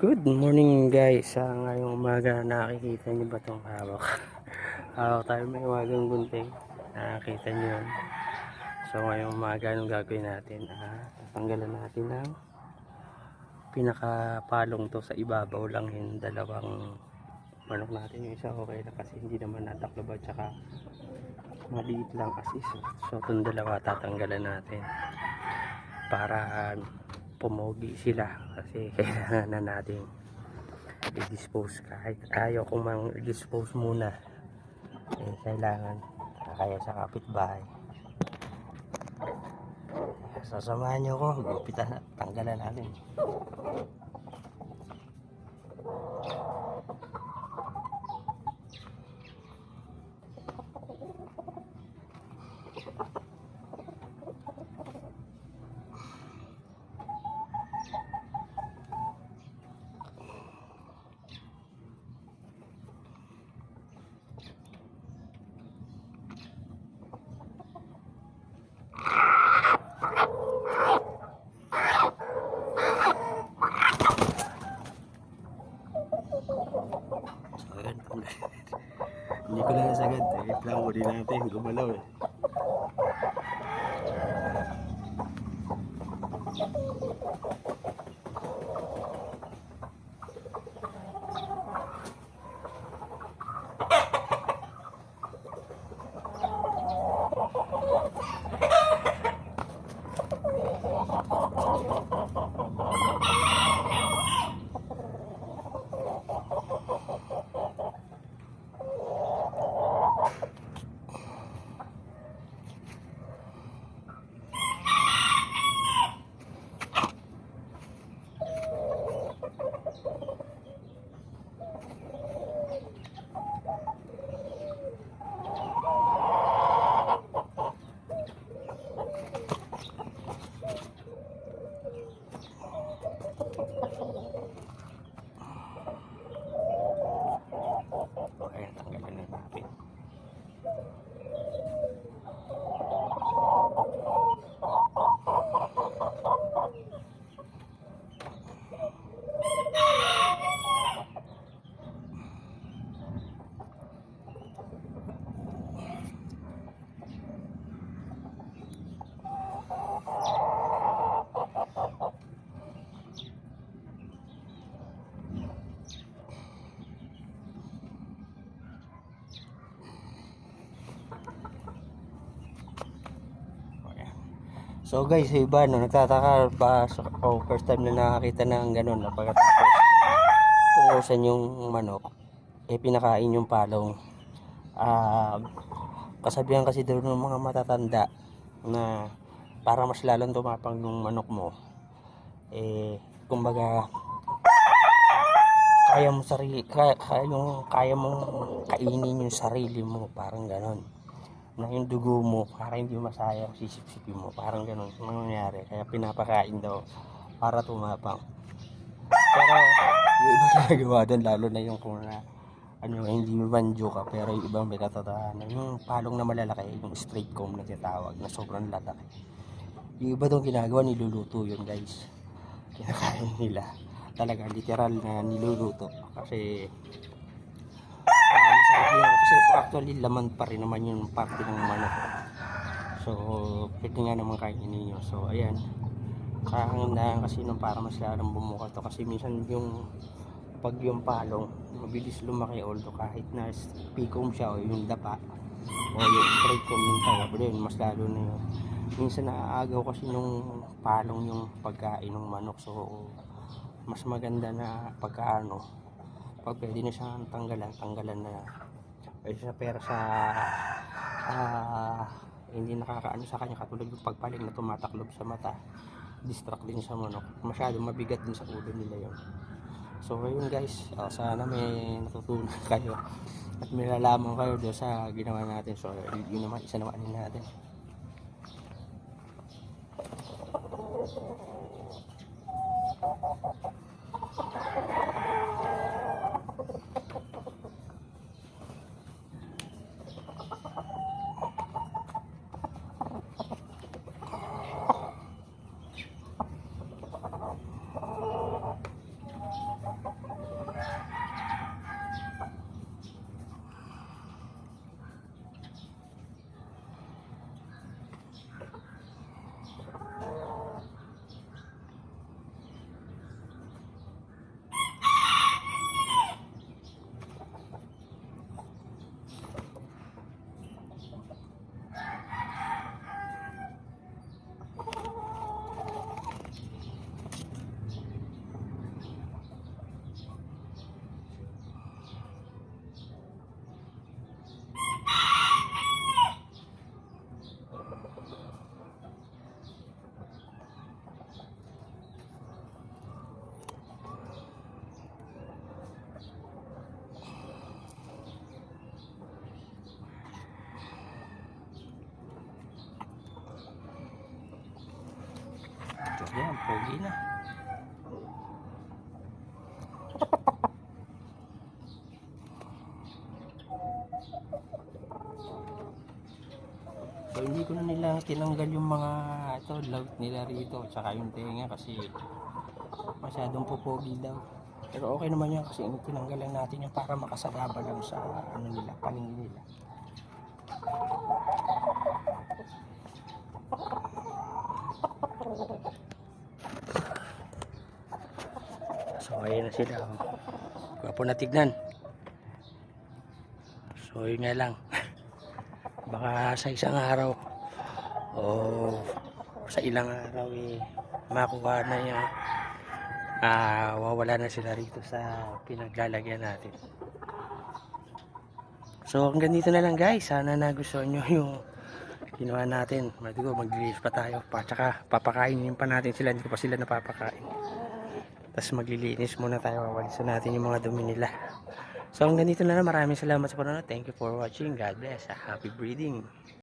Good morning guys. Sa ngayong umaga nakikita niyo ba itong hawak? hawak tayo may wagang gunting. Nakikita niyo yun. So ngayong umaga anong gagawin natin? Ah, tatanggalan natin ng pinakapalong to sa ibabaw lang yung dalawang manok natin. Yung isa okay na kasi hindi naman nataklob at saka maliit lang kasi. So, itong dalawa tatanggalan natin para pumogi sila kasi kailangan na natin i-dispose kahit ayaw kong mang i-dispose muna. Eh, kailangan kaya sa kapitbahay. Sasamahan nyo ko gupitan na tanggalan natin. so ayan tanggalan hindi ko na nasagad eh plan ko din natin gumalaw eh so ayan tanggalan na natin So guys, iba no, nagtataka ba so, oh, first time na nakakita ng ganun na pagkatapos pungusan yung manok, eh pinakain yung palong. Ah, kasabihan kasi daw ng mga matatanda na para mas lalong tumapang yung manok mo, eh, kumbaga, kaya mo sarili, kaya, kaya, yung, kaya mong kainin yung sarili mo, parang ganon na yung dugo mo para hindi masayang sisip-sipin mo. Parang ganun ang nangyari? Kaya pinapakain daw para tumapang. Pero yung iba ginagawa doon lalo na yung kung na ano hindi banjo ka pero yung ibang may katotohanan yung palong na malalaki yung straight comb na tinatawag na sobrang lalaki yung iba doon ginagawa niluluto yun guys. Kinakain nila. Talaga literal na niluluto. Kasi Masarap yun. Kasi actually laman pa rin naman yung parte ng manok. So, pwede nga naman kainin ninyo. So, ayan. Kahangindahan kasi nung para mas lalong bumuka to. Kasi minsan yung pag yung palong, mabilis lumaki although kahit na picom siya o yung dapa o yung straight comb yung tawag yun, mas lalo na yun. Minsan naaagaw kasi nung palong yung pagkain ng manok. So, mas maganda na pagkaano, pag pwede na siyang tanggalan, tanggalan na. Ay sa pero sa ah, hindi nakakaano sa kanya katulad yung pagpaling na tumataklob sa mata. Distract din sa manok. Masyado mabigat din sa ulo nila yon so ayun guys ah, sana may natutunan kayo. At may nalaman kayo doon sa ginawa natin. So yun naman isa naman natin Pogi na. So, hindi ko na nila tinanggal yung mga ito, lout nila rito, tsaka yung tenga kasi masyadong pupogi daw. Pero okay naman yan kasi tinanggal lang natin yan para makasagaba lang sa ano nila, paningin nila. So ayan na sila. Oh. Gwapo na tignan. So yun nga lang. Baka sa isang araw o sa ilang araw eh makuha na yung ah wawala na sila rito sa pinaglalagyan natin. So hanggang dito na lang guys. Sana nagustuhan nyo yung ginawa natin. Matigo mag-release pa tayo. Pa, tsaka papakainin pa natin sila. Hindi ko pa sila napapakain. Tapos maglilinis muna tayo. Wawalisan natin yung mga dumi nila. So hanggang dito na lang. Maraming salamat sa panonood. Thank you for watching. God bless. Happy breeding.